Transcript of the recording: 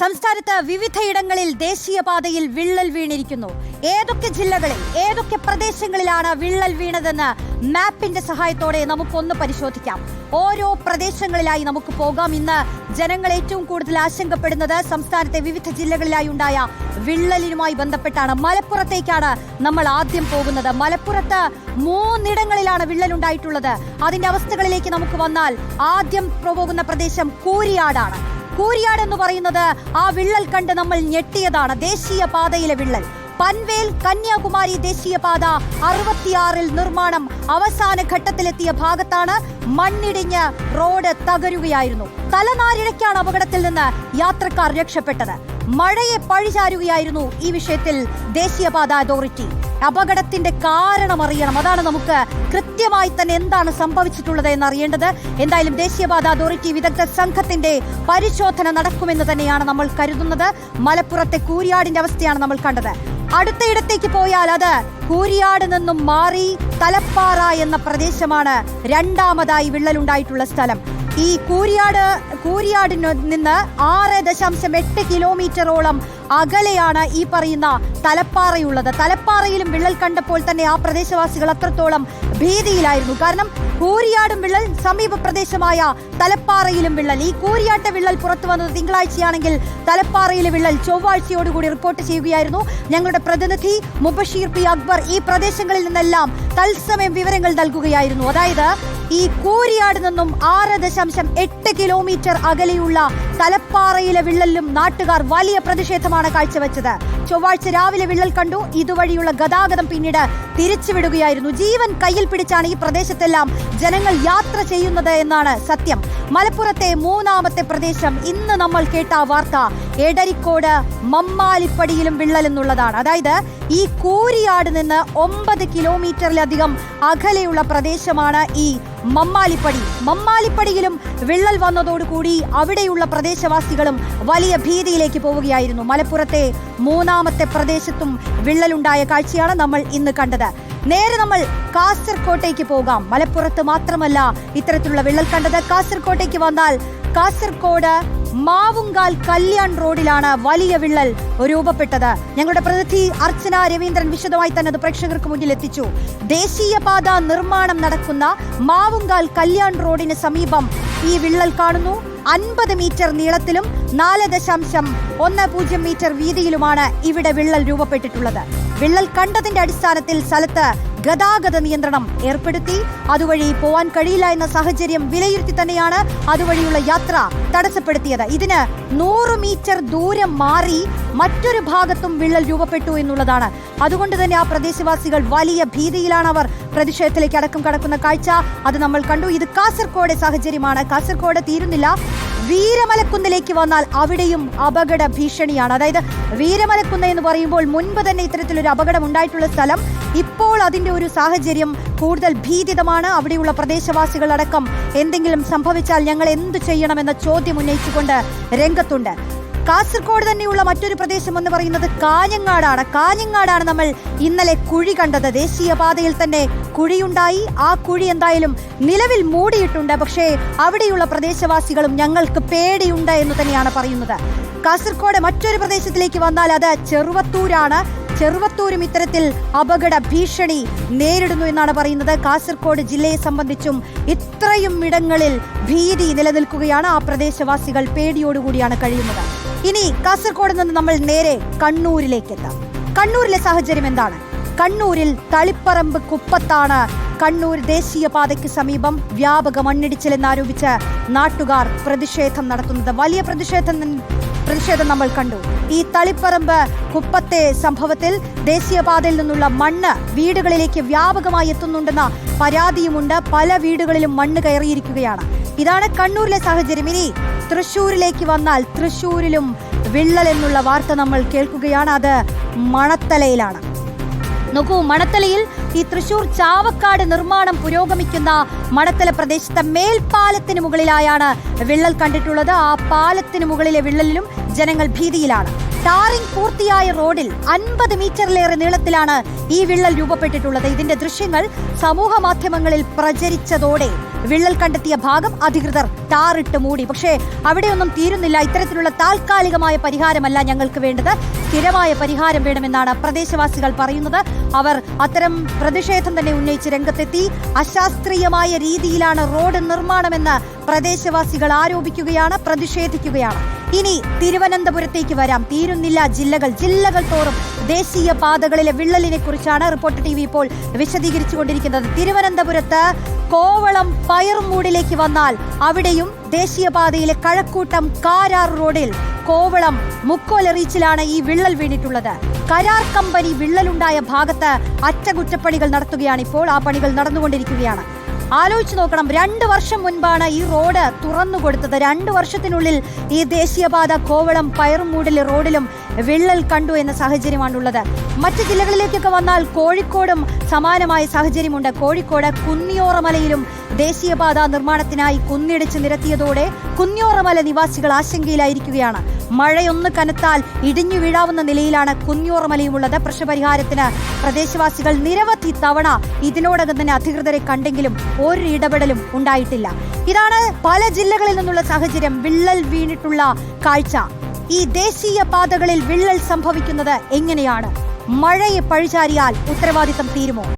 സംസ്ഥാനത്ത് വിവിധയിടങ്ങളിൽ ദേശീയപാതയിൽ വിള്ളൽ വീണിരിക്കുന്നു. ഏതൊക്കെ ജില്ലകളിൽ ഏതൊക്കെ പ്രദേശങ്ങളിലാണ് വിള്ളൽ വീണതെന്ന് മാപ്പിന്റെ സഹായത്തോടെ നമുക്കൊന്ന് പരിശോധിക്കാം. ഓരോ പ്രദേശങ്ങളിലായി നമുക്ക് പോകാം. ഇന്ന് ജനങ്ങൾ ഏറ്റവും കൂടുതൽ ആശങ്കപ്പെടുന്നത് സംസ്ഥാനത്തെ വിവിധ ജില്ലകളിലായി ഉണ്ടായ വിള്ളലിനുമായി ബന്ധപ്പെട്ടാണ്. മലപ്പുറത്തേക്കാണ് നമ്മൾ ആദ്യം പോകുന്നത്. മലപ്പുറത്ത് മൂന്നിടങ്ങളിലാണ് വിള്ളൽ ഉണ്ടായിട്ടുള്ളത്. അതിന്റെ അവസ്ഥകളിലേക്ക് നമുക്ക് വന്നാൽ ആദ്യം പോകുന്ന പ്രദേശം കൂരിയാടാണ്. കൂരിയാട് എന്ന് പറയുന്നത് ആ വിള്ളൽ കണ്ട് നമ്മൾ ഞെട്ടിയതാണ്. ദേശീയ പാതയിലെ വിള്ളൽ. പൻവേൽ കന്യാകുമാരി ദേശീയപാത അറുപത്തിയാറിൽ നിർമ്മാണം അവസാന ഘട്ടത്തിലെത്തിയ ഭാഗത്താണ് മണ്ണിടിഞ്ഞ് റോഡ് തകരുകയായിരുന്നു. തലനാരിഴയ്ക്കാണ് അപകടത്തിൽ നിന്ന് യാത്രക്കാർ രക്ഷപ്പെട്ടത്. മഴയെ പഴിചാരുകയായിരുന്നു ഈ വിഷയത്തിൽ ദേശീയപാത അതോറിറ്റി. അപകടത്തിന്റെ കാരണം അറിയണം. അതാണ് നമുക്ക് കൃത്യമായി തന്നെ എന്താണ് സംഭവിച്ചിട്ടുള്ളത് എന്ന് അറിയേണ്ടത് എന്തായാലും ദേശീയപാത അതോറിറ്റി വിദഗ്ധ സംഘത്തിന്റെ പരിശോധന നടക്കുമെന്ന് തന്നെയാണ് നമ്മൾ കരുതുന്നത്. മലപ്പുറത്തെ കൂരിയാടിന്റെ അവസ്ഥയാണ് നമ്മൾ കണ്ടത്. അടുത്തയിടത്തേക്ക് പോയാൽ അത് കൂരിയാട് നിന്നും മാറി തലപ്പാറ എന്ന പ്രദേശമാണ് രണ്ടാമതായി വിള്ളലുണ്ടായിട്ടുള്ള സ്ഥലം. ഈ കൂരിയാട് കൂരിയാടിന് നിന്ന് ആറ് ദശാംശം എട്ട് കിലോമീറ്ററോളം അകലെയാണ് ഈ പറയുന്ന തലപ്പാറയുള്ളത്. തലപ്പാറയിലും വിള്ളൽ കണ്ടപ്പോൾ തന്നെ ആ പ്രദേശവാസികൾ അത്രത്തോളം ഭീതിയിലായിരുന്നു. കാരണം കൂരിയാടും വിള്ളൽ സമീപ പ്രദേശമായ തലപ്പാറയിലും വിള്ളൽ. ഈ കൂരിയാട്ട വിള്ളൽ പുറത്തു വന്നത് തിങ്കളാഴ്ചയാണെങ്കിൽ തലപ്പാറയിലെ വിള്ളൽ ചൊവ്വാഴ്ചയോടുകൂടി റിപ്പോർട്ട് ചെയ്യുകയായിരുന്നു. ഞങ്ങളുടെ പ്രതിനിധി മുബഷീർ പി അക്ബർ ഈ പ്രദേശങ്ങളിൽ നിന്നെല്ലാം തത്സമയം വിവരങ്ങൾ നൽകുകയായിരുന്നു. അതായത് ഈ കൂരിയാട് നിന്നും ആറ് ദശാംശം എട്ട് കിലോമീറ്റർ അകലെയുള്ള തലപ്പാറയിലെ വിള്ളലിലും നാട്ടുകാർ വലിയ പ്രതിഷേധമാണ് കാഴ്ചവെച്ചത്. ചൊവ്വാഴ്ച രാവിലെ വിള്ളൽ കണ്ടു. ഇതുവഴിയുള്ള ഗതാഗതം പിന്നീട് തിരിച്ചുവിടുകയായിരുന്നു. ജീവൻ കയ്യിൽ പിടിച്ചാണ് ഈ പ്രദേശത്തെല്ലാം ജനങ്ങൾ യാത്ര ചെയ്യുന്നത് എന്നാണ് സത്യം. മലപ്പുറത്തെ മൂന്നാമത്തെ പ്രദേശം ഇന്ന് നമ്മൾ കേട്ട വാർത്ത. എടരിക്കോട് മമ്മാലിപ്പടിയിലും വിള്ളൽ എന്നുള്ളതാണ് അതായത് ഈ കൂരിയാട് നിന്ന് ഒമ്പത് കിലോമീറ്ററിലധികം അകലെയുള്ള പ്രദേശമാണ് ഈ മമ്മാലിപ്പടി. മമ്മാലിപ്പടിയിലും വിള്ളൽ വന്നതോടുകൂടി അവിടെയുള്ള പ്രദേശവാസികളും വലിയ ഭീതിയിലേക്ക് പോവുകയായിരുന്നു. മലപ്പുറത്തെ മൂന്നാമത്തെ പ്രദേശത്തും വിള്ളലുണ്ടായ കാഴ്ചയാണ് നമ്മൾ ഇന്ന് കണ്ടത്. നേരെ നമ്മൾ കാസർകോട്ടേക്ക് പോകാം. മലപ്പുറത്ത് മാത്രമല്ല ഇത്തരത്തിലുള്ള വിള്ളൽ കണ്ടത്. കാസർകോട്ടേക്ക് വന്നാൽ കാസർകോട് മാവുങ്കാൽ കല്യാൺ റോഡിലാണ് വലിയ വിള്ളൽ രൂപപ്പെട്ടത്. ഞങ്ങളുടെ പ്രതിനിധി അർച്ചന രവീന്ദ്രൻ വിശദമായി തന്നെ അത് പ്രേക്ഷകർക്ക് മുന്നിൽ എത്തിച്ചു. ദേശീയപാത നിർമ്മാണം നടക്കുന്ന മാവുങ്കാൽ കല്യാൺ റോഡിന് സമീപം ഈ വിള്ളൽ കാണുന്നു. അൻപത് മീറ്റർ നീളത്തിലും നാല് ദശാംശം ഒന്ന് പൂജ്യം മീറ്റർ വീതിയിലുമാണ് ഇവിടെ വിള്ളൽ രൂപപ്പെട്ടിട്ടുള്ളത്. വിള്ളൽ കണ്ടതിന്റെ അടിസ്ഥാനത്തിൽ സ്ഥലത്ത് ഗതാഗത നിയന്ത്രണം ഏർപ്പെടുത്തി. അതുവഴി പോവാൻ കഴിയില്ല എന്ന സാഹചര്യം വിലയിരുത്തി തന്നെയാണ് അതുവഴിയുള്ള യാത്ര തടസ്സപ്പെടുത്തിയത്. ഇതിന് നൂറ് മീറ്റർ ദൂരം മാറി മറ്റൊരു ഭാഗത്തും വിള്ളൽ രൂപപ്പെട്ടു എന്നുള്ളതാണ്. അതുകൊണ്ട് തന്നെ ആ പ്രദേശവാസികൾ വലിയ ഭീതിയിലാണ് അവർ പ്രതിഷേധത്തിലേക്ക് അടക്കം കടക്കുന്ന കാഴ്ച. അത് നമ്മൾ കണ്ടു. ഇത് കാസർഗോഡ് സാഹചര്യമാണ്. കാസർഗോഡ് തീരുന്നില്ല. വീരമലക്കുന്നിലേക്ക് വന്നാൽ അവിടെയും അപകട ഭീഷണിയാണ്. അതായത് വീരമലക്കുന്ന് എന്ന് പറയുമ്പോൾ മുൻപ് തന്നെ ഇത്തരത്തിലൊരു അപകടം ഉണ്ടായിട്ടുള്ള സ്ഥലം. ഇപ്പോൾ അതിന്റെ ഒരു സാഹചര്യം കൂടുതൽ ഭീതിതമാണ്. അവിടെയുള്ള പ്രദേശവാസികൾ അടക്കം എന്തെങ്കിലും സംഭവിച്ചാൽ ഞങ്ങൾ എന്തു ചെയ്യണമെന്ന ചോദ്യം ഉന്നയിച്ചുകൊണ്ട് രംഗത്തുണ്ട്. കാസർഗോഡ് തന്നെയുള്ള മറ്റൊരു പ്രദേശം എന്ന് പറയുന്നത് കാഞ്ഞങ്ങാടാണ്. കാഞ്ഞങ്ങാടാണ് നമ്മൾ ഇന്നലെ കുഴി കണ്ടത്. ദേശീയപാതയിൽ തന്നെ കുഴിയുണ്ടായി. ആ കുഴി എന്തായാലും നിലവിൽ മൂടിയിട്ടുണ്ട്. പക്ഷേ അവിടെയുള്ള പ്രദേശവാസികളും ഞങ്ങൾക്ക് പേടിയുണ്ട് എന്ന് തന്നെയാണ് പറയുന്നത്. കാസർഗോഡ് മറ്റൊരു പ്രദേശത്തിലേക്ക് വന്നാൽ അത് ചെറുവത്തൂരാണ്. ചെറുവത്തൂരും ഇത്തരത്തിൽ അപകട ഭീഷണി നേരിടുന്നു എന്നാണ് പറയുന്നത്. കാസർഗോഡ് ജില്ലയെ സംബന്ധിച്ചും ഇത്രയും ഇടങ്ങളിൽ ഭീതി നിലനിൽക്കുകയാണ്. ആ പ്രദേശവാസികൾ പേടിയോടുകൂടിയാണ് കഴിയുന്നത്. ഇനി കാസർഗോഡ് നിന്ന് നമ്മൾ നേരെ കണ്ണൂരിലേക്ക് എത്താം കണ്ണൂരിലെ സാഹചര്യം എന്താണ്? കണ്ണൂരിൽ തളിപ്പറമ്പ് കുപ്പത്താണ്. കണ്ണൂർ ദേശീയപാതയ്ക്ക് സമീപം വ്യാപക മണ്ണിടിച്ചിൽ എന്നാരോപിച്ച് നാട്ടുകാർ പ്രതിഷേധം നടത്തുന്നത്. വലിയ പ്രതിഷേധം പ്രതിഷേധം നമ്മൾ കണ്ടു. ഈ തളിപ്പറമ്പ് കുപ്പത്തെ സംഭവത്തിൽ ദേശീയപാതയിൽ നിന്നുള്ള മണ്ണ് വീടുകളിലേക്ക് വ്യാപകമായി എത്തുന്നുണ്ടെന്ന പരാതിയുമുണ്ട്. പല വീടുകളിലും മണ്ണ് കയറിയിരിക്കുകയാണ്. ഇതാണ് കണ്ണൂരിലെ സാഹചര്യം. ഇനി തൃശൂരിലേക്ക് വന്നാൽ തൃശ്ശൂരിലും വിള്ളൽ എന്നുള്ള വാർത്ത നമ്മൾ കേൾക്കുകയാണ്. അത് മണത്തലയിലാണ്. നോക്കൂ മണത്തലയിൽ ഈ തൃശൂർ ചാവക്കാട് നിർമ്മാണം പുരോഗമിക്കുന്ന മണത്തല പ്രദേശത്തെ മേൽപ്പാലത്തിന് മുകളിലായാണ് വിള്ളൽ കണ്ടിട്ടുള്ളത്. ആ പാലത്തിന് മുകളിലെ വിള്ളലിലും ജനങ്ങൾ ഭീതിയിലാണ്. ടാറിംഗ് പൂർത്തിയായ റോഡിൽ അൻപത് മീറ്ററിലേറെ നീളത്തിലാണ് ഈ വിള്ളൽ രൂപപ്പെട്ടിട്ടുള്ളത്. ഇതിന്റെ ദൃശ്യങ്ങൾ സമൂഹ മാധ്യമങ്ങളിൽ പ്രചരിച്ചതോടെ വിള്ളൽ കണ്ടെത്തിയ ഭാഗം അധികൃതർ ടാറിട്ട് മൂടി. പക്ഷേ അവിടെയൊന്നും തീരുന്നില്ല. ഇത്തരത്തിലുള്ള താൽക്കാലികമായ പരിഹാരമല്ല ഞങ്ങൾക്ക് വേണ്ടത്. സ്ഥിരമായ പരിഹാരം വേണമെന്നാണ് പ്രദേശവാസികൾ പറയുന്നത്. അവർ അത്തരം പ്രതിഷേധം തന്നെ ഉന്നയിച്ച് രംഗത്തെത്തി. അശാസ്ത്രീയമായ രീതിയിലാണ് റോഡ് നിർമ്മാണമെന്ന് പ്രദേശവാസികൾ ആരോപിക്കുകയാണ് പ്രതിഷേധിക്കുകയാണ്. ഇനി തിരുവനന്തപുരത്തേക്ക് വരാം. തീരുന്നില്ല ജില്ലകൾ. ജില്ലകൾ തോറും ദേശീയ പാതകളിലെ വിള്ളലിനെ കുറിച്ചാണ് റിപ്പോർട്ട് ടി വി ഇപ്പോൾ വിശദീകരിച്ചുകൊണ്ടിരിക്കുന്നത്. തിരുവനന്തപുരത്ത് കോവളം പയർമൂടിലേക്ക് വന്നാൽ അവിടെയും ദേശീയപാതയിലെ കഴക്കൂട്ടം കാരാർ റോഡിൽ കോവളം മുക്കോല റീച്ചിലാണ് ഈ വിള്ളൽ വീണിട്ടുള്ളത്. കരാർ കമ്പനി വിള്ളലുണ്ടായ ഭാഗത്ത് അറ്റകുറ്റപ്പണികൾ നടത്തുകയാണ് ഇപ്പോൾ. ആ പണികൾ നടന്നുകൊണ്ടിരിക്കുകയാണ്. ആലോചിച്ച് നോക്കണം. രണ്ട് വർഷം മുൻപാണ് ഈ റോഡ് തുറന്നു കൊടുത്തത്. രണ്ട് വർഷത്തിനുള്ളിൽ ഈ ദേശീയപാത കോവളം പയറുമൂടിലെ റോഡിലും വിള്ളൽ കണ്ടു എന്ന സാഹചര്യമാണുള്ളത്. മറ്റ് ജില്ലകളിലേക്കൊക്കെ വന്നാൽ കോഴിക്കോടും സമാനമായ സാഹചര്യമുണ്ട്. കോഴിക്കോട് കുന്നിയോറമലയിലും ദേശീയപാത നിർമ്മാണത്തിനായി കുന്നിടിച്ച് നിരത്തിയതോടെ കുന്നിയോറമല നിവാസികൾ ആശങ്കയിലായിരിക്കുകയാണ്. മഴയൊന്ന് കനത്താൽ ഇടിഞ്ഞു വീഴാവുന്ന നിലയിലാണ് കുഞ്ഞോർമലയുമുള്ളത് പ്രശ്നപരിഹാരത്തിന് പ്രദേശവാസികൾ നിരവധി തവണ ഇതിനോടകം തന്നെ അധികൃതരെ കണ്ടെങ്കിലും ഒരു ഇടപെടലും ഉണ്ടായിട്ടില്ല. ഇതാണ് പല ജില്ലകളിൽ നിന്നുള്ള സാഹചര്യം. വിള്ളൽ വീണിട്ടുള്ള കാഴ്ച. ഈ ദേശീയ പാതകളിൽ വിള്ളൽ സംഭവിക്കുന്നത് എങ്ങനെയാണ്? മഴയെ പഴിചാരിയാൽ ഉത്തരവാദിത്തം തീരുമോ?